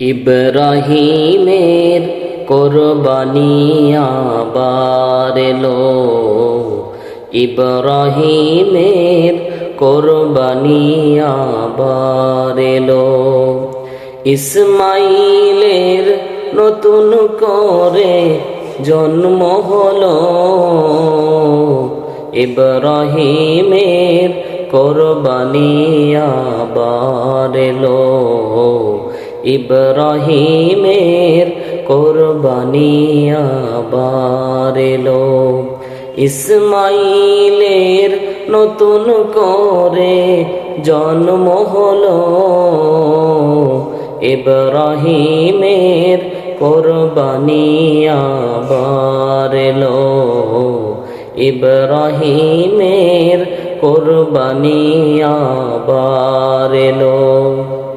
ইব্রাহিমের কোরবানি আবার এলো। ইব্রাহিমের কোরবানি আবার এলো। ইসমাইলের নতুন করে জন্ম হলো। ইব্রাহিমের কোরবানি আবার এলো। ইব্রাহিমের কোরবানি আবার এলো। ইসমাইলের নতুন করে জন্ম হলো। ইব্রাহিমের কোরবানি আবার এলো। ইব্রাহিমের কোরবানি আবার এলো।